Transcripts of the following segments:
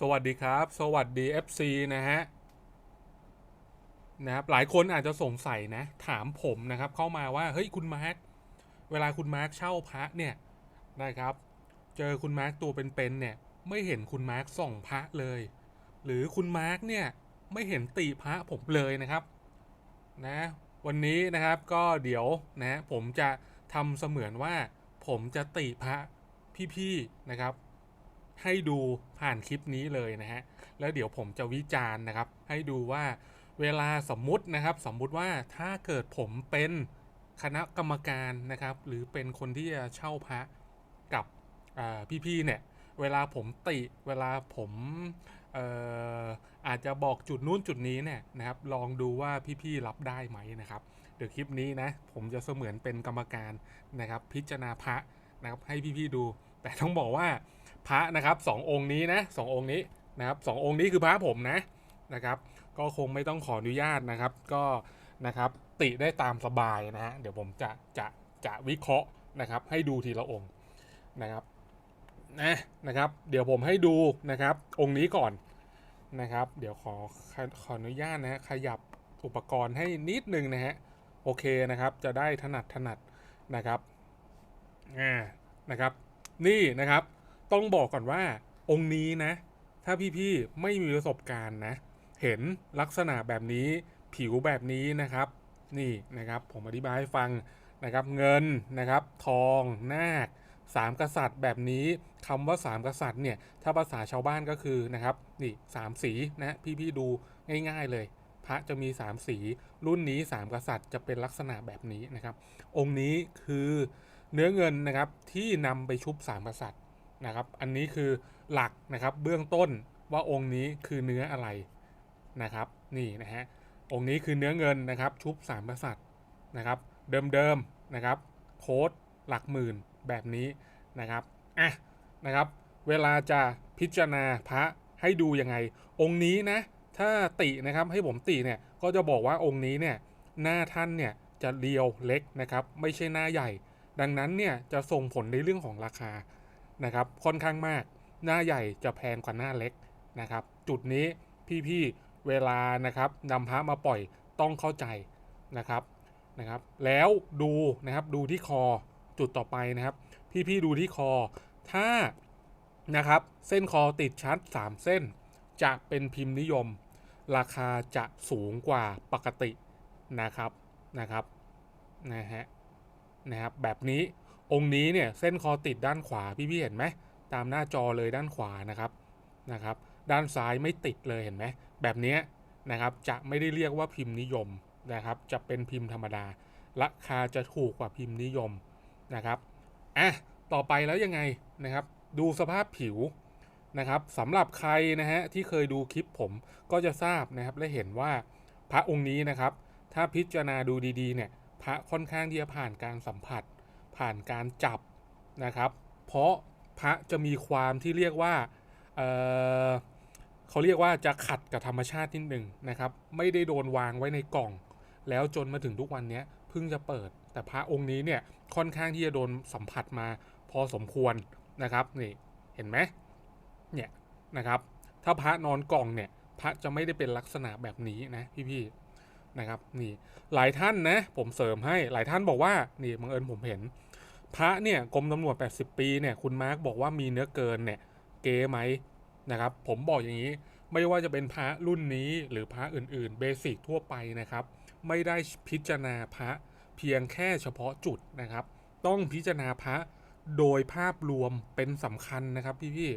สวัสดีครับ สวัสดี FC นะฮะนะครับหลายคนอาจจะสงสัยนะ ถามผมนะครับ เข้ามาว่าเฮ้ยคุณมาร์คเวลาคุณมาร์คเช่าพระเนี่ยนะครับ เจอคุณมาร์คตัวเป็นๆเนี่ยไม่เห็นคุณมาร์คส่องพระเลย หรือคุณมาร์คเนี่ยไม่เห็นติพระผมเลยนะครับนะวันนี้นะครับก็เดี๋ยวนะผมจะทำเสมือนว่าผมจะติพระพี่ๆนะครับ ให้ดูผ่านคลิปนี้เลยนะฮะ แล้วเดี๋ยวผมจะวิจารณ์นะครับ ให้ดูว่าเวลาสมมุตินะครับ สมมุติว่าถ้าเกิดผมเป็นคณะกรรมการนะครับ หรือเป็นคนที่จะเช่าพระกับพี่ๆเนี่ย เวลาผมติเวลาผมอออาจจะบอกจุดนู้นจุดนี้เนี่ยนะครับ ลองดูว่าพี่ๆรับได้ไหมนะครับ เดี๋ยวคลิปนี้นะ ผมจะเสมือนเป็นกรรมการนะครับ พิจารณาพระนะครับให้พี่ๆดู แต่ต้องบอกว่า พระนะครับสององค์นี้นะสององค์นี้นะครับสององค์นี้คือพระผมนะนะครับ ก็คงไม่ต้องขออนุญาตนะครับ ก็นะครับติได้ตามสบายนะฮะเดี๋ยวผมจะจะจะวิเคราะห์นะครับ ให้ดูทีละองค์นะครับนะนะครับ เดี๋ยวผมให้ดูนะครับ องค์นี้ก่อนนะครับ เดี๋ยวขอขอขออนุญาตนะฮะขยับอุปกรณ์ให้นิดนึงนะฮะโอเคนะครับ จะได้ถนัดถนัดนะครับอ่านะครับ นี่นะครับ ต้องบอกก่อนว่า องค์นี้นะ ถ้าพี่ๆไม่มีประสบการณ์นะ เห็นลักษณะแบบนี้ผิวแบบนี้นะครับ นี่นะครับผมอธิบายให้ฟังนะครับเงินนะครับ ทองนาคสามกษัตริย์แบบนี้คำว่าสามกษัตริย์เนี่ยถ้าภาษาชาวบ้านก็คือนะครับนี่สามสีนะพี่ๆดูง่ายๆเลย พระจะมี 3 สี รุ่นนี้ 3 กษัตริย์จะเป็นลักษณะแบบนี้นะครับ องค์นี้คือเนื้อเงินนะครับที่นำไปชุบ 3 กษัตริย์ นะครับ อันนี้คือหลักนะครับเบื้องต้นว่าองค์นี้คือเนื้ออะไรนะครับ นี่นะฮะองค์นี้คือเนื้อเงินนะครับ ชุบสามกษัตริย์นะครับ เดิมๆนะครับ โค้ดหลักหมื่นแบบนี้นะครับอะนะครับ เวลาจะพิจารณาพระให้ดูยังไง องค์นี้นะถ้าตินะครับให้ผมติเนี่ยก็จะบอกว่าองค์นี้เนี่ยหน้าท่านเนี่ยจะเรียวเล็กนะครับ ไม่ใช่หน้าใหญ่ ดังนั้นเนี่ยจะส่งผลในเรื่องของราคา นะครับค่อนข้างมาก หน้าใหญ่จะแพงกว่าหน้าเล็กนะครับ จุดนี้พี่ๆเวลานะครับนำพระมาปล่อยต้องเข้าใจนะครับนะครับ แล้วดูนะครับดูที่คอจุดต่อไปนะครับ พี่ๆดูที่คอ ถ้านะครับเส้นคอติดชัด 3 เส้น จะเป็นพิมพ์นิยม ราคาจะสูงกว่าปกตินะครับนะครับนะฮะนะครับแบบนี้ องค์นี้เนี่ยเส้นคอติดด้านขวาพี่ๆเห็นไหมตามหน้าจอเลยด้านขวานะครับนะครับ ด้านซ้ายไม่ติดเลยเห็นไหมแบบนี้นะครับจะไม่ได้เรียกว่าพิมพ์นิยมนะครับ จะเป็นพิมพ์ธรรมดา ราคาจะถูกกว่าพิมพ์นิยมนะครับอะต่อไปแล้วยังไงนะครับ ดูสภาพผิวนะครับสำหรับใครนะฮะที่เคยดูคลิปผมก็จะทราบนะครับและเห็นว่าพระองค์นี้นะครับ ถ้าพิจารณาดูดีๆเนี่ยพระค่อนข้างที่จะผ่านการสัมผัส ผ่านการจับนะครับ เพราะพระจะมีความที่เรียกว่าเเขาเรียกว่าจะขัดกับธรรมชาตินิดหนึ่งนะครับ ไม่ได้โดนวางไว้ในกล่อง แล้วจนมาถึงทุกวันนี้เพิ่งจะเปิด แต่พระองค์นี้เนี่ยค่อนข้างที่จะโดนสัมผัสมาพอสมควรนะครับนี่เห็นไหมเนี่ยนะครับ ถ้าพระนอนกล่องเนี่ยพระจะไม่ได้เป็นลักษณะแบบนี้นะพี่ๆนะครับนี่หลายท่านนะผมเสริมให้หลายท่านบอกว่านี่บังเอิญผมเห็น พระเนี่ยกรมตำรวจ 80 ปีเนี่ยคุณมาร์กบอกว่ามีเนื้อเกินเนี่ยเก๋ไหมนะครับ ผมบอกอย่างนี้ไม่ว่าจะเป็นพระรุ่นนี้หรือพระอื่นๆเบสิกทั่วไปนะครับ ไม่ได้พิจารณาพระเพียงแค่เฉพาะจุดนะครับ ต้องพิจารณาพระโดยภาพรวมเป็นสำคัญนะครับพี่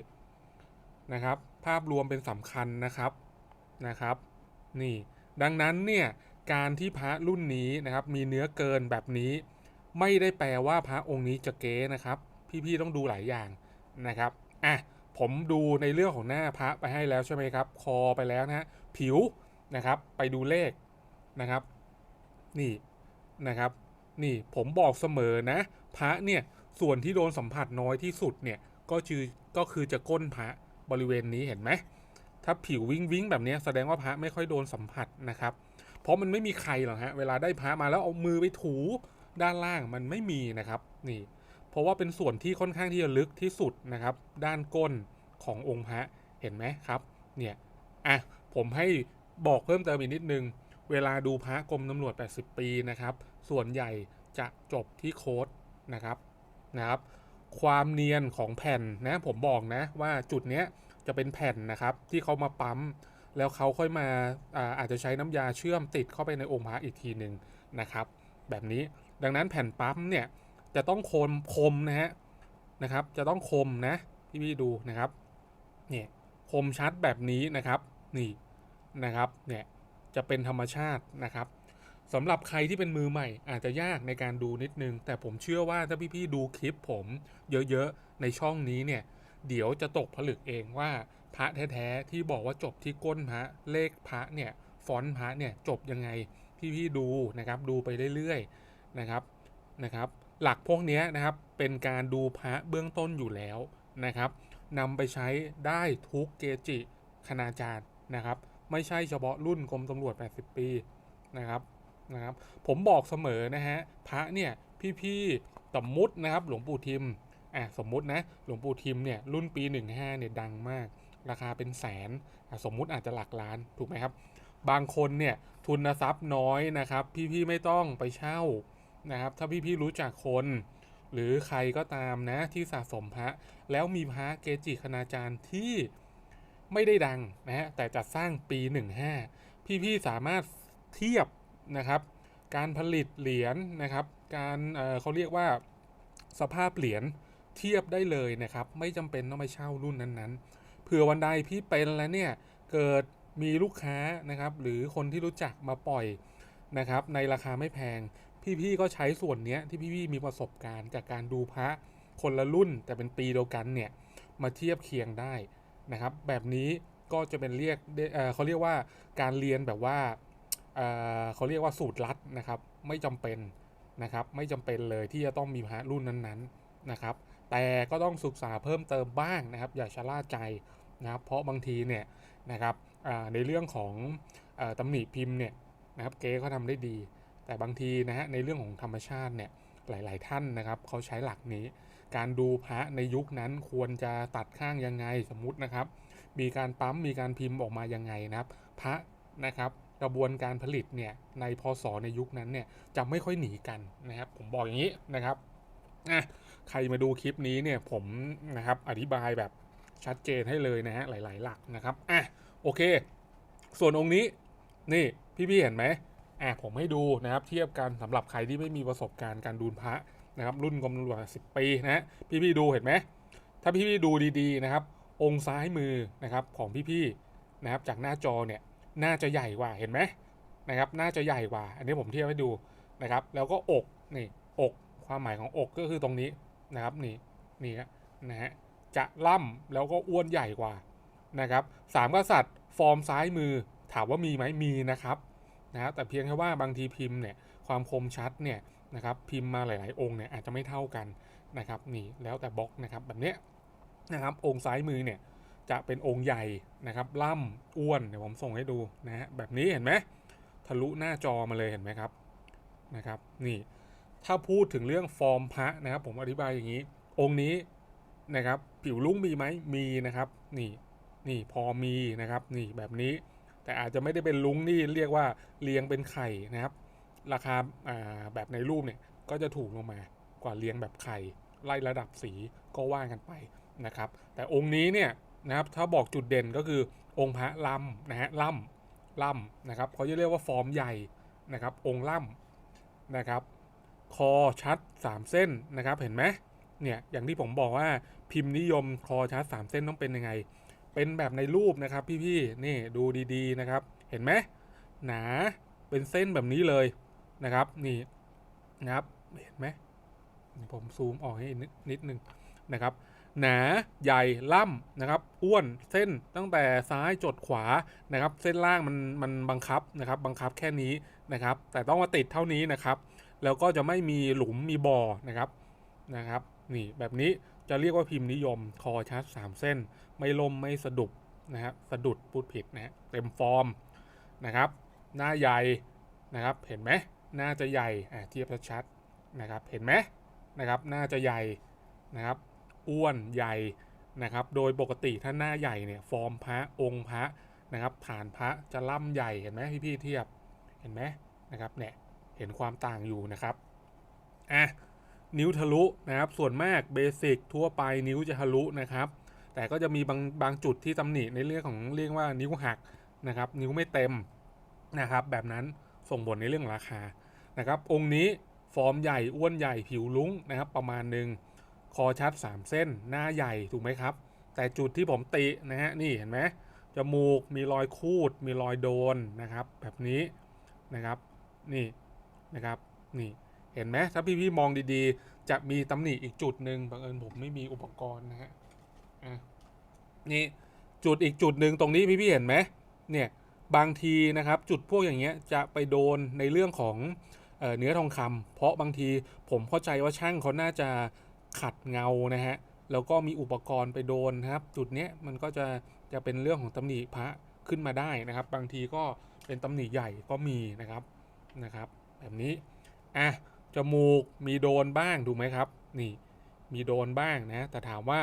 ๆนะครับ ภาพรวมเป็นสำคัญนะครับนะครับ นี่ ดังนั้นเนี่ยการที่พระรุ่นนี้นะครับมีเนื้อเกินแบบนี้ ไม่ได้แปลว่าพระองค์นี้จะเก๊นะครับ พี่ๆต้องดูหลายอย่างนะครับอะผมดูในเรื่องของหน้าพระไปให้แล้วใช่ไหมครับ คอไปแล้วนะฮะผิวนะครับ ไปดูเลขนะครับ นี่นะครับ นี่ผมบอกเสมอนะ พระเนี่ยส่วนที่โดนสัมผัสน้อยที่สุดเนี่ยก็คือก็คือจะก้นพระบริเวณนี้เห็นไหมถ้าผิววิ้งวิ้งแบบนี้แสดงว่าพระไม่ค่อยโดนสัมผัสนะครับ เพราะมันไม่มีใครหรอกฮะเวลาได้พระมาแล้วเอามือไปถู ด้านล่างมันไม่มีนะครับนี่เพราะว่าเป็นส่วนที่ค่อนข้างที่จะลึกที่สุดนะครับ ด้านก้นขององค์พระเห็นไหมครับเนี่ยอะผมให้บอกเพิ่มเติมอีกนิดนึง เวลาดูพระกรมตำรวจ 80 ปีนะครับ ส่วนใหญ่จะจบที่โค้ดนะครับนะครับ ความเนียนของแผ่นนะ ผมบอกนะว่าจุดเนี้ยจะเป็นแผ่นนะครับที่เขามาปั๊ม แล้วเขาค่อยมาอาอาจจะใช้น้ำยาเชื่อมติดเข้าไปในองค์พระอีกทีหนึ่งนะครับ แบบนี้ ดังนั้นแผ่นปั๊มเนี่ยจะต้องคมคมนะฮะนะครับ จะต้องคมนะพี่พี่ดูนะครับเนี่ยคมชัดแบบนี้นะครับนี่นะครับเนี่ยจะเป็นธรรมชาตินะครับสำหรับใครที่เป็นมือใหม่ อาจจะยากในการดูนิดนึง แต่ผมเชื่อว่าถ้าพี่ๆดูคลิปผมเยอะๆในช่องนี้เนี่ยเดี๋ยวจะตกผลึกเองว่าพระแท้ๆที่บอกว่าจบที่ก้นพระเลขพระเนี่ยฟอนต์พระเนี่ยจบยังไงพี่ๆดูนะครับดูไปเรื่อยๆ นะครับนะครับหลักพวกนี้นะครับเป็นการดูพระเบื้องต้นอยู่แล้วนะครับนำไปใช้ได้ทุกเกจิคณาจารย์นะครับ ไม่ใช่เฉพาะรุ่นกรมตำรวจ 80 ปีนะครับนะครับ ผมบอกเสมอนะฮะพระเนี่ยพี่ๆสมมุตินะครับหลวงปู่ทิมอะสมมุตินะหลวงปู่ทิมเนี่ยรุ่นปี 15เนี่ยดังมาก ราคาเป็นแสนอะสมมุติอาจจะหลักล้านถูกไหมครับ บางคนเนี่ยทุนทรัพย์น้อยนะครับ พี่ๆไม่ต้องไปเช่า นะครับ ถ้าพี่ๆรู้จักคน หรือใครก็ตามนะที่สะสมพระแล้วมีพระเกจิคณาจารย์ที่ไม่ได้ดังนะฮะแต่จัดสร้างปี 15 พี่ๆสามารถเทียบนะครับ การผลิตเหรียญนะครับ การเเขาเรียกว่าสภาพเหรียญเทียบได้เลยนะครับ ไม่จำเป็นต้องไปเช่ารุ่นนั้นๆเผื่อวันใดพี่เป็นแล้วเนี่ยเกิดมีลูกค้านะครับ หรือคนที่รู้จักมาปล่อยนะครับ ในราคาไม่แพง พี่ๆก็ใช้ส่วนเนี้ยที่พี่ๆมีประสบการณ์จากการดูพระคนละรุ่นแต่เป็นปีเดียวกันเนี่ยมาเทียบเคียงได้นะครับ แบบนี้ก็จะเป็นเรียกเเขาเรียกว่าการเรียนแบบว่าเเขาเรียกว่าสูตรลัดนะครับไม่จำเป็นนะครับไม่จำเป็นเลยที่จะต้องมีพระรุ่นนั้นๆนะครับ แต่ก็ต้องศึกษาเพิ่มเติมบ้างนะครับ อย่าชะล่าใจนะครับเพราะบางทีเนี่ยนะครับในเรื่องของออตำหนิพิมพ์เนี่ยนะครับเก๊เขาทำได้ดี แต่บางทีนะฮะในเรื่องของธรรมชาติเนี่ยหลาย ๆ ท่านนะครับเขาใช้หลักนี้ การดูพระในยุคนั้นควรจะตัดข้างยังไงสมมุตินะครับ มีการปั๊มมีการพิมพ์ออกมายังไงนะครับ พระนะครับกระบวนการผลิตเนี่ยในพศในยุคนั้นเนี่ยจะไม่ค่อยหนีกันนะครับผมบอกอย่างนี้นะครับอะใครมาดูคลิปนี้เนี่ยผมนะครับอธิบายแบบชัดเจนให้เลยนะฮะหลาย ๆ หลักนะครับอะโอเค ส่วนองค์นี้นี่พี่ๆเห็นไหม อะผมให้ดูนะครับเทียบกันสำหรับใครที่ไม่มีประสบการณ์การดูนพระนะครับรุ่นกรมตำรวจสิปีนะฮะพี่ดูเห็นไหมถ้าพี่ๆดูดีๆนะครับ องค์ซ้ายมือนะครับของพี่ๆนะครับจากหน้าจอเนี่ยน่าจะใหญ่กว่าเห็นไหมนะครับน่าจะใหญ่กว่า อันนี้ผมเทียบให้ดูนะครับ แล้วก็อกนี่อกความหมายของอกก็คือตรงนี้นะครับนี่นี่นะฮะจะล่ำแล้วก็อ้วนใหญ่กว่านะครับสามกษัตริย์ฟอร์มซ้ายมือถามว่ามีไหมมีนะครับ นะแต่เพียงแค่ว่าบางทีพิมพ์เนี่ยความคมชัดเนี่ยนะครับพิมพ์มาหลาย ๆ องค์เนี่ยอาจจะไม่เท่ากันนะครับนี่แล้วแต่บล็อกนะครับแบบเนี้ยนะครับองค์ซ้ายมือเนี่ยจะเป็นองค์ใหญ่นะครับล่ำอ้วนเดี๋ยวผมส่งให้ดูนะฮะแบบนี้เห็นไหมทะลุหน้าจอมาเลยเห็นไหมครับนะครับนี่ถ้าพูดถึงเรื่องฟอร์มพระนะครับผมอธิบายอย่างนี้ องค์นี้นะครับผิวลุ้งมีไหมมีนะครับนี่นี่พอมีนะครับนี่แบบนี้ แต่อาจจะไม่ได้เป็นลุงนี่เรียกว่าเรียงเป็นไข่นะครับ ราคาแบบในรูปเนี่ยก็จะถูกลงมากว่าเรียงแบบไข่ไล่ระดับสีก็ว่ากันไปนะครับ แต่องค์นี้เนี่ยนะครับถ้าบอกจุดเด่นก็คือองค์พระลำนะฮะลำลำนะครับเขาจะเรียกว่าฟอร์มใหญ่นะครับ องค์ลำนะครับ คอชัด 3 เส้นนะครับเห็นไหมเนี่ยอย่างที่ผมบอกว่าพิมพ์นิยมคอชัด 3 เส้นต้องเป็นยังไง เป็นแบบในรูปนะครับพี่ๆนี่ดูดีๆนะครับ เห็นไหมหนาเป็นเส้นแบบนี้เลยนะครับ นี่นะครับเห็นไหมผมซูมออกให้นิดนิดนึงนะครับ หนาใหญ่ล่ำนะครับ อ้วนเส้นตั้งแต่ซ้ายจดขวานะครับ เส้นล่างมันมันบังคับนะครับ บังคับแค่นี้นะครับ แต่ต้องมาติดเท่านี้นะครับ แล้วก็จะไม่มีหลุมมีบ่อนะครับนะครับ นี่แบบนี้จะเรียกว่าพิมพ์นิยมคอชัด3 เส้น ไม่ลมไม่สะดุดนะครับสะดุดพูดผิดนะฮะเต็มฟอร์มนะครับ หน้าใหญ่นะครับ เห็นไหมหน้าจะใหญ่อะเทียบชัดๆนะครับ เห็นไหมนะครับหน้าจะใหญ่นะครับ อ้วนใหญ่นะครับ โดยปกติถ้าหน้าใหญ่เนี่ยฟอร์มพระองค์พระนะครับ ฐานพระจะล่ำใหญ่เห็นไหมพี่ๆเทียบเห็นไหมนะครับเนี่ยเห็นความต่างอยู่นะครับอะนิ้วทะลุนะครับ ส่วนมากเบสิกทั่วไปนิ้วจะทะลุนะครับ แต่ก็จะมีบางบางจุดที่ตำหนิในเรื่องของเรียกว่านิ้วหักนะครับ นิ้วไม่เต็มนะครับ แบบนั้นส่งผลในเรื่องราคานะครับ องค์นี้ฟอร์มใหญ่อ้วนใหญ่ผิวลุ้งนะครับ ประมาณหนึ่งคอชัด 3 เส้น หน้าใหญ่ถูกไหมครับ แต่จุดที่ผมตินะฮะนี่เห็นไหมจมูกมีรอยคูด มีรอยโดนนะครับ แบบนี้นะครับนี่นะครับนี่เห็นไหมถ้าพี่ๆมองดีๆ จะมีตำหนิอีกจุดหนึ่งบังเอิญผมไม่มีอุปกรณ์นะฮะ นี่จุดอีกจุดหนึ่งตรงนี้พี่ๆเห็นไหมเนี่ยบางทีนะครับจุดพวกอย่างเงี้ยจะไปโดนในเรื่องของเอเนื้อทองคำเพราะบางทีผมเข้าใจว่าช่างเขาน่าจะขัดเงานะฮะแล้วก็มีอุปกรณ์ไปโดนนะครับ จุดเนี้ยมันก็จะจะเป็นเรื่องของตำหนิพระขึ้นมาได้นะครับ บางทีก็เป็นตำหนิใหญ่ก็มีนะครับนะครับ แบบนี้อะจมูกมีโดนบ้างถูกไหมครับ นี่มีโดนบ้างนะแต่ถามว่า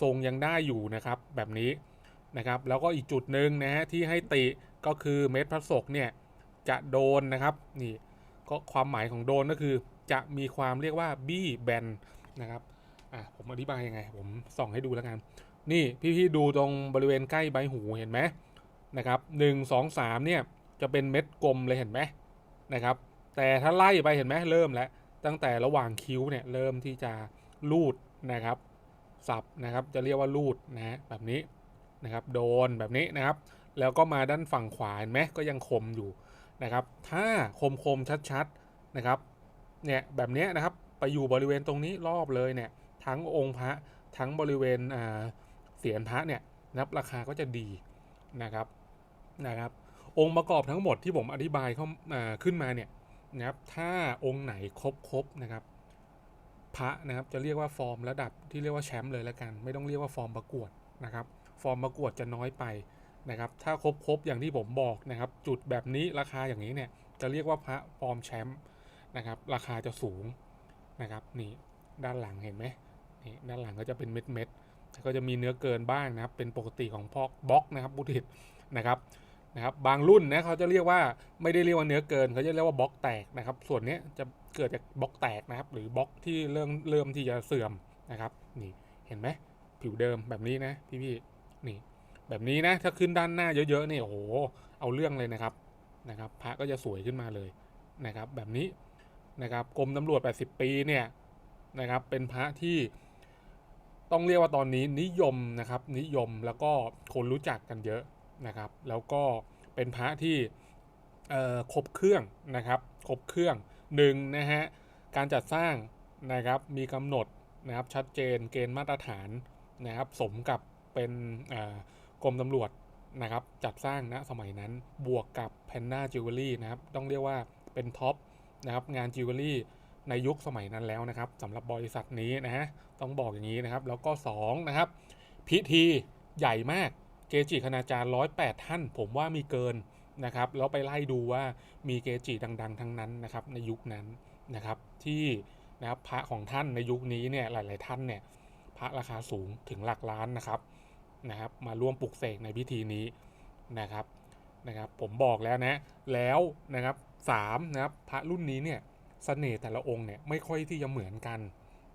ทรงยังได้อยู่นะครับแบบนี้นะครับ แล้วก็อีกจุดหนึ่งนะฮะที่ให้ติก็คือเม็ดพระศกเนี่ยจะโดนนะครับนี่ก็ความหมายของโดนก็คือจะมีความเรียกว่าบี้แบนนะครับอะผมอธิบายยังไง ผมส่องให้ดูแล้วกัน นี่พี่ๆดูตรงบริเวณใกล้ใบหูเห็นไหมนะครับหนึ่งสองสามเนี่ยจะเป็นเม็ดกลมเลยเห็นไหมนะครับ แต่ถ้าไล่ไปเห็นไหมเริ่มแล้วตั้งแต่ระหว่างคิ้วเนี่ยเริ่มที่จะลูดนะครับ สับนะครับจะเรียกว่าลูดนะแบบนี้นะครับโดนแบบนี้นะครับ แล้วก็มาด้านฝั่งขวาเห็นไหมก็ยังคมอยู่นะครับ ถ้าคมคมๆชัดๆนะครับเนี่ยแบบนี้นะครับไปอยู่บริเวณตรงนี้รอบเลยเนี่ยทั้งองค์พระทั้งบริเวณเสียนพระเนี่ยนับราคาก็จะดีนะครับนะครับ องค์ประกอบทั้งหมดที่ผมอธิบายเข้าขึ้นมาเนี่ยนะครับถ้าองค์ไหนครบครบนะครับ พระนะครับจะเรียกว่าฟอร์มระดับที่เรียกว่าแชมป์เลยแล้วกัน ไม่ต้องเรียกว่าฟอร์มประกวดนะครับ ฟอร์มประกวดจะน้อยไปนะครับ ถ้าครบครบอย่างที่ผมบอกนะครับ จุดแบบนี้ราคาอย่างนี้เนี่ยจะเรียกว่าพระฟอร์มแชมป์นะครับ ราคาจะสูงนะครับนี่ด้านหลังเห็นไหมนี่ด้านหลังก็จะเป็นเม็ดเม็ดๆก็จะมีเนื้อเกินบ้างนะครับ เป็นปกติของพอกบล็อกนะครับบุติดนะครับ นะครับบางรุ่นนะเขาจะเรียกว่าไม่ได้เรียกว่าเนื้อเกิน เขาจะเรียกว่าบล็อกแตกนะครับ ส่วนนี้จะเกิดจากบล็อกแตกนะครับ หรือบล็อกที่เริ่มเริ่มที่จะเสื่อมนะครับ นี่เห็นไหมผิวเดิมแบบนี้นะพี่ๆนี่ แบบนี้นะถ้าขึ้นด้านหน้าเยอะๆนี่โอ้โหเอาเรื่องเลยนะครับนะครับ พระก็จะสวยขึ้นมาเลยนะครับ แบบนี้นะครับกรมตำรวจ 80 ปีเนี่ยนะครับเป็นพระที่ต้องเรียกว่าตอนนี้นิยมนะครับนิยมแล้วก็คนรู้จักกันเยอะ นะครับ แล้วก็เป็นพระที่ครบเครื่องนะครับครบเครื่องหนึ่งนะฮะการจัดสร้างนะครับมีกำหนดนะครับชัดเจนเกณฑ์มาตรฐานนะครับ สมกับเป็นกรมตำรวจนะครับจัดสร้างณสมัยนั้นบวกกับแพนนาจิวเวลรี่นะครับต้องเรียกว่าเป็นท็อปนะครับงานจิวเวลรี่ในยุคสมัยนั้นแล้วนะครับสำหรับบริษัทนี้นะฮะต้องบอกอย่างนี้นะครับ แล้วก็2นะครับพิธีใหญ่มาก เกจิคณาจารย์108ท่าน ผมว่ามีเกินนะครับแล้วไปไล่ดูว่ามีเกจิดัง ๆ ทั้งนั้นนะครับในยุคนั้นนะครับที่นะครับพระของท่านในยุคนี้เนี่ยหลาย ๆ ท่านเนี่ยพระราคาสูงถึงหลักล้านนะครับนะครับ มาร่วมปลุกเสกในพิธีนี้นะครับนะครับ ผมบอกแล้วนะแล้วนะครับสามนะครับพระรุ่นนี้เนี่ยเสน่ห์แต่ละองค์เนี่ยไม่ค่อยที่จะเหมือนกัน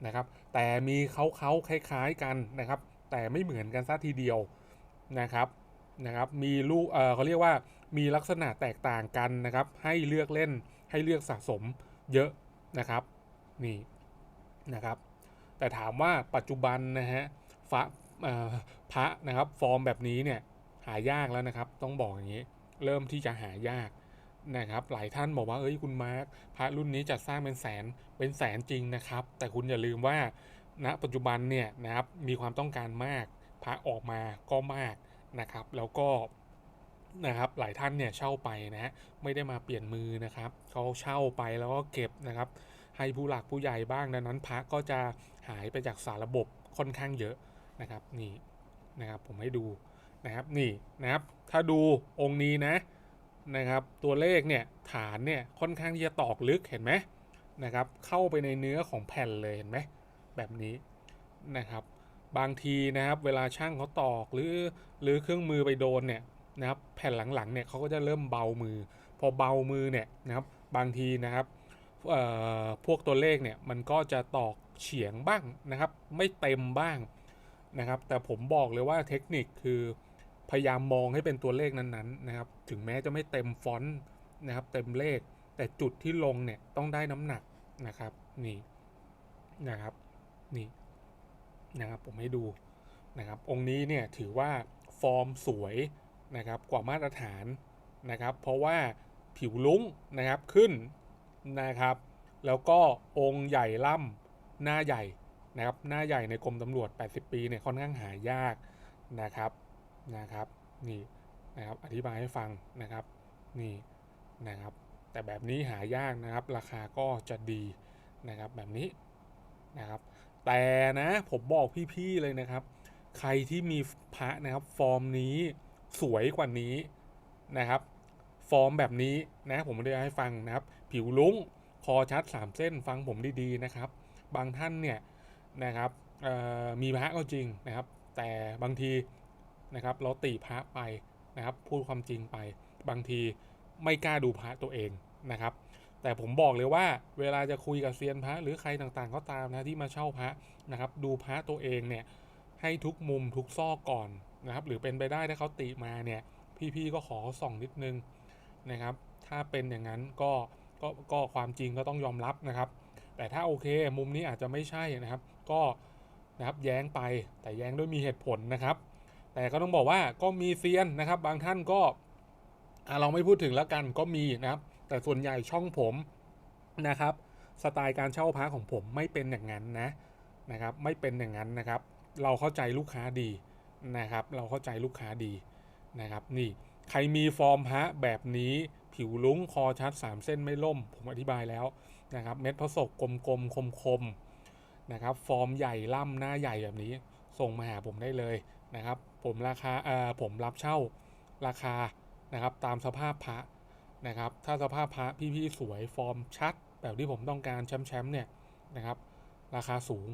นะครับ แต่มีเขาเขาคล้าย ๆ กันนะครับ แต่ไม่เหมือนกันซะทีเดียว นะครับนะครับมีลูกเออเขาเรียกว่ามีลักษณะแตกต่างกันนะครับ ให้เลือกเล่นให้เลือกสะสมเยอะนะครับนี่นะครับ แต่ถามว่าปัจจุบันนะฮะฟ้าพระนะครับฟอร์มแบบนี้เนี่ยหายากแล้วนะครับ ต้องบอกอย่างนี้เริ่มที่จะหายากนะครับ หลายท่านบอกว่าเอ้ยคุณมาร์คพระรุ่นนี้จัดสร้างเป็นแสนเป็นแสนจริงนะครับ แต่คุณอย่าลืมว่าณปัจจุบันเนี่ยนะครับมีความต้องการมาก ระออกมาก็มากนะครับ แล้วก็นะครับหลายท่านเนี่ยเช่าไปนะฮะไม่ได้มาเปลี่ยนมือนะครับเขาเช่าไปแล้วก็เก็บนะครับ ให้ผู้หลักผู้ใหญ่บ้างดังนั้นพระก็จะหายไปจากสารระบบค่อนข้างเยอะนะครับนี่นะครับผมให้ดูนะครับนี่นะครับ ถ้าดูองค์นี้นะนะครับ ตัวเลขเนี่ยฐานเนี่ยค่อนข้างที่จะตอกลึกเห็นไหมนะครับ เข้าไปในเนื้อของแผ่นเลยเห็นไหมแบบนี้นะครับ บางทีนะครับเวลาช่างเขาตอกหรือหรือเครื่องมือไปโดนเนี่ยนะครับแผ่นหลังๆเนี่ยเขาก็จะเริ่มเบามือ พอเบามือเนี่ยนะครับบางทีนะครับพวกตัวเลขเนี่ยมันก็จะตอกเฉียงบ้างนะครับ ไม่เต็มบ้างนะครับ แต่ผมบอกเลยว่าเทคนิคคือพยายามมองให้เป็นตัวเลขนั้นๆนะครับ ถึงแม้จะไม่เต็มฟอนต์นะครับ เต็มเลข แต่จุดที่ลงเนี่ยต้องได้น้ำหนักนะครับนี่นะครับนี่ นะครับผมให้ดูนะครับองค์นี้เนี่ยถือว่าฟอร์มสวยนะครับกว่ามาตรฐานนะครับ เพราะว่าผิวลุ้งนะครับขึ้นนะครับ แล้วก็องค์ใหญ่ล่ำหน้าใหญ่นะครับหน้าใหญ่ในกรมตำรวจ 80 ปีเนี่ยค่อนข้างหายากนะครับนะครับนี่นะครับอธิบายให้ฟังนะครับนี่นะครับ แต่แบบนี้หายากนะครับ ราคาก็จะดีนะครับแบบนี้นะครับ แต่นะผมบอกพี่ๆเลยนะครับ ใครที่มีพระนะครับ ฟอร์มนี้สวยกว่านี้นะครับ ฟอร์มแบบนี้นะผมจะให้ฟังนะครับ ผิวลุ้งคอชัด3เส้นฟังผมดีๆนะครับ บางท่านเนี่ยนะครับมีพระก็จริงนะครับ แต่บางทีนะครับเราตีพระไปนะครับ พูดความจริงไป บางทีไม่กล้าดูพระตัวเองนะครับ แต่ผมบอกเลยว่าเวลาจะคุยกับเซียนพระหรือใครต่างๆก็ตามนะที่มาเช่าพระนะครับ ดูพระตัวเองเนี่ยให้ทุกมุมทุกซอกก่อนนะครับ หรือเป็นไปได้ถ้าเขาติมาเนี่ย พี่ๆก็ขอส่องนิดนึงนะครับ ถ้าเป็นอย่างนั้นก็ก็ก็ความจริงก็ต้องยอมรับนะครับ แต่ถ้าโอเคมุมนี้อาจจะไม่ใช่นะครับ ก็นะครับแย้งไปแต่แย้งด้วยมีเหตุผลนะครับ แต่ก็ต้องบอกว่าก็มีเซียนนะครับ บางท่านก็เราไม่พูดถึงแล้วกันก็มีนะครับ แต่ส่วนใหญ่ช่องผมนะครับ สไตล์การเช่าพระของผมไม่เป็นอย่างนั้นนะนะครับ ไม่เป็นอย่างนั้นนะครับ เราเข้าใจลูกค้าดีนะครับ เราเข้าใจลูกค้าดีนะครับ นี่ใครมีฟอร์มพระแบบนี้ผิวลุ้งคอชัด 3 เส้นไม่ล่ม ผมอธิบายแล้วนะครับ เม็ดพระศกกลมๆคมๆนะครับ ฟอร์มใหญ่ล่ำหน้าใหญ่แบบนี้ส่งมาหาผมได้เลยนะครับ ผมราคาเอ่อผมรับเช่าราคานะครับ ตามสภาพพระ นะครับ ถ้าสภาพพระพี่ๆสวยฟอร์มชัด แบบที่ผมต้องการแชมป์ๆเนี่ยนะครับ ราคาสูง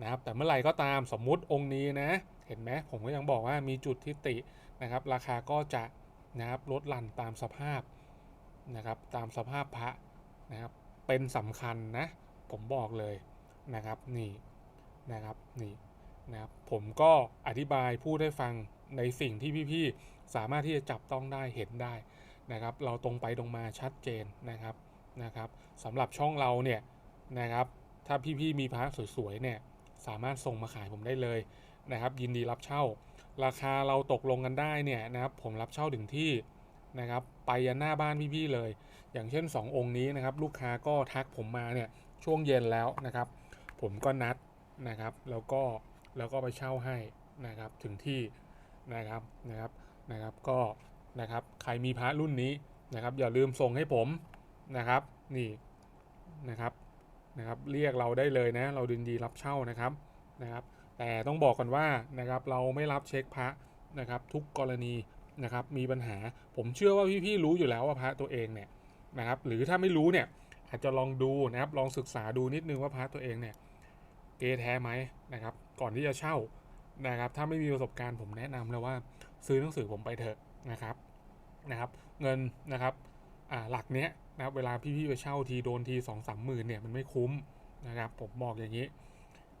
นะครับ แต่เมื่อไหร่ก็ตามสมมุติองค์นี้นะ เห็นไหมผมก็ยังบอกว่ามีจุดที่ตินะครับ ราคาก็จะนะครับลดหลั่นตามสภาพนะครับ ตามสภาพพระนะครับ เป็นสำคัญนะ ผมบอกเลยนะครับนี่นะครับนี่นะครับผมก็อธิบายพูดให้ฟังในสิ่งที่พี่ๆสามารถที่จะจับต้องได้เห็นได้ นะครับเราตรงไปตรงมาชัดเจนนะครับนะครับสำหรับช่องเราเนี่ยนะครับถ้าพี่ๆมีพระสวยๆเนี่ยสามารถส่งมาขายผมได้เลยนะครับยินดีรับเช่า ราคาเราตกลงกันได้เนี่ยนะครับผมรับเช่าถึงที่นะครับไปยันหน้าบ้านพี่ๆเลย อย่างเช่น 2 องค์นี้นะครับลูกค้าก็ทักผมมาเนี่ยช่วงเย็นแล้วนะครับ ผมก็นัดนะครับแล้วก็แล้วก็ไปเช่าให้นะครับถึงที่นะครับนะครับนะครับก็ นะครับใครมีพระรุ่นนี้นะครับอย่าลืมส่งให้ผมนะครับนี่นะครับนะครับเรียกเราได้เลยนะเราดินดีรับเช่านะครับนะครับแต่ต้องบอกก่อนว่านะครับเราไม่รับเช็คพระนะครับทุกกรณีนะครับมีปัญหาผมเชื่อว่าพี่ๆรู้อยู่แล้วว่าพระตัวเองเนี่ยนะครับหรือถ้าไม่รู้เนี่ยอาจจะลองดูนะครับลองศึกษาดูนิดนึงว่าพระตัวเองเนี่ยเกแท้ไหมนะครับก่อนที่จะเช่านะครับถ้าไม่มีประสบการณ์ผมแนะนำเลยว่าซื้อหนังสือผมไปเถอะนะครับ นะครับเงินนะครับหลักเนี้ยนะครับเวลาพี่ๆไปเช่าทีโดนทีสองสามหมื่นเนี่ยมันไม่คุ้มนะครับผมบอกอย่างนี้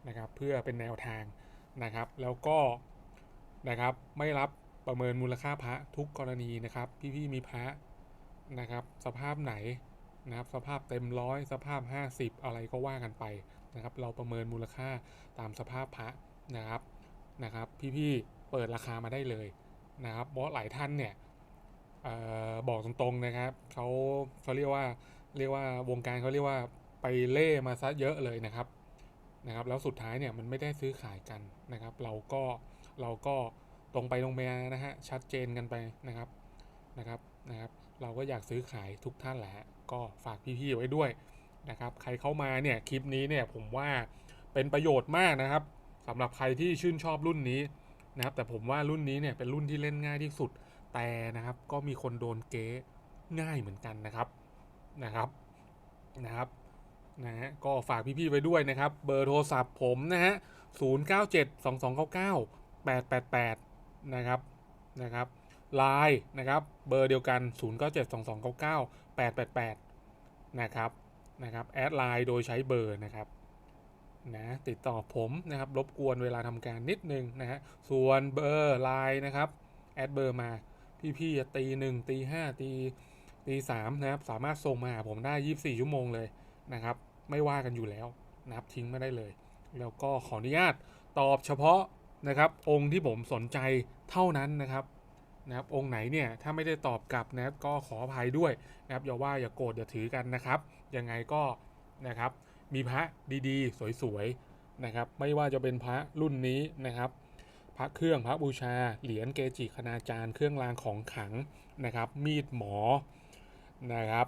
นะครับเพื่อเป็นแนวทางนะครับ แล้วก็นะครับไม่รับประเมินมูลค่าพระทุกกรณีนะครับ พี่ๆมีพระนะครับสภาพไหนนะครับสภาพเต็มร้อยสภาพ 50 อะไรก็ว่ากันไปนะครับ เราประเมินมูลค่าตามสภาพพระนะครับนะครับ พี่ๆเปิดราคามาได้เลยนะครับเพราะหลายท่านเนี่ย บอกตรงๆนะครับเขาเขาเรียกว่าเรียกว่าวงการเขาเรียกว่าไปเล่มาซะเยอะเลยนะครับนะครับ แล้วสุดท้ายเนี่ยมันไม่ได้ซื้อขายกันนะครับ เราก็เราก็ตรงไปตรงมานะฮะชัดเจนกันไปนะครับนะครับนะครับ เราก็อยากซื้อขายทุกท่านแหละก็ฝากพี่ๆไว้ด้วยนะครับ ใครเข้ามาเนี่ยคลิปนี้เนี่ยผมว่าเป็นประโยชน์มากนะครับสำหรับใครที่ชื่นชอบรุ่นนี้นะครับ แต่ผมว่ารุ่นนี้เนี่ยเป็นรุ่นที่เล่นง่ายที่สุด แต่นะครับก็มีคนโดนเก๊ง่ายเหมือนกันนะครับนะครับนะครับนะฮะก็ฝากพี่ๆไว้ด้วยนะครับ เบอร์โทรศัพท์ผมนะฮะนะครับนะครับไลน์นะครับเบอร์เดียวกัน 0972299888 นะครับนะครับแอดไลน์โดยใช้เบอร์นะครับนะติดต่อผมนะครับรบกวนเวลาทำการนิดนึงนะฮะส่วนเบอร์ไลน์นะครับแอดเบอร์มา พี่ๆตีหนึ่งตีห้าตีตีสามนะครับ สามารถส่งมาหาผมได้ 24 ชั่วโมงเลยนะครับ ไม่ว่ากันอยู่แล้วนะครับทิ้งไม่ได้เลย แล้วก็ขออนุญาตตอบเฉพาะนะครับ องค์ที่ผมสนใจเท่านั้นนะครับนะครับ องค์ไหนเนี่ยถ้าไม่ได้ตอบกลับนะครับก็ขออภัยด้วยนะครับอย่าว่าอย่าโกรธอย่าถือกันนะครับ ยังไงก็นะครับ มีพระดีๆ สวยๆนะครับ ไม่ว่าจะเป็นพระรุ่นนี้นะครับ พระเครื่องพระบูชา เหรียญเกจิคณาจารย์ เครื่องรางของขลังนะครับ มีดหมอนะครับ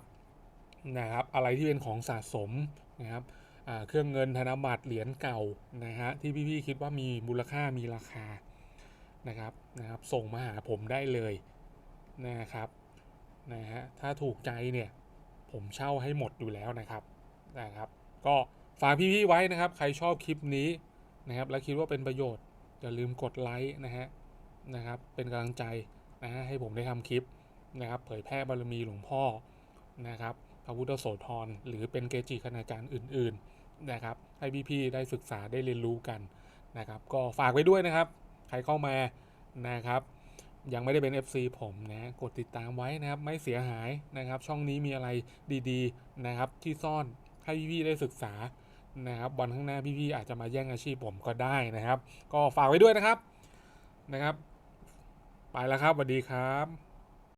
นะครับ อะไรที่เป็นของสะสมนะครับเครื่องเงินธนบัตรเหรียญเก่านะฮะที่พี่ๆคิดว่ามีมูลค่ามีราคานะครับนะครับ ส่งมาหาผมได้เลยนะครับนะฮะถ้าถูกใจเนี่ยผมเช่าให้หมดอยู่แล้วนะครับนะครับ ก็ฝากพี่ๆไว้นะครับ ใครชอบคลิปนี้นะครับ และคิดว่าเป็นประโยชน์ อย่าลืมกดไลค์นะฮะนะครับ เป็นกำลังใจนะฮะให้ผมได้ทำคลิปนะครับ เผยแพร่บารมีหลวงพ่อนะครับพระพุทธโสธรหรือเป็นเกจิคณาจารย์อื่น ๆนะครับ ให้พี่ๆได้ศึกษาได้เรียนรู้กันนะครับ ก็ฝากไว้ด้วยนะครับ ใครเข้ามานะครับ ยังไม่ได้เป็น FC ผมนะกดติดตามไว้นะครับ ไม่เสียหายนะครับ ช่องนี้มีอะไรดีๆนะครับ ที่ซ่อนให้พี่ๆได้ศึกษา นะครับวันข้างหน้าพี่ๆอาจจะมาแย่งอาชีพผมก็ได้นะครับ ก็ฝากไว้ด้วยนะครับนะครับ ไปแล้วครับสวัสดีครับ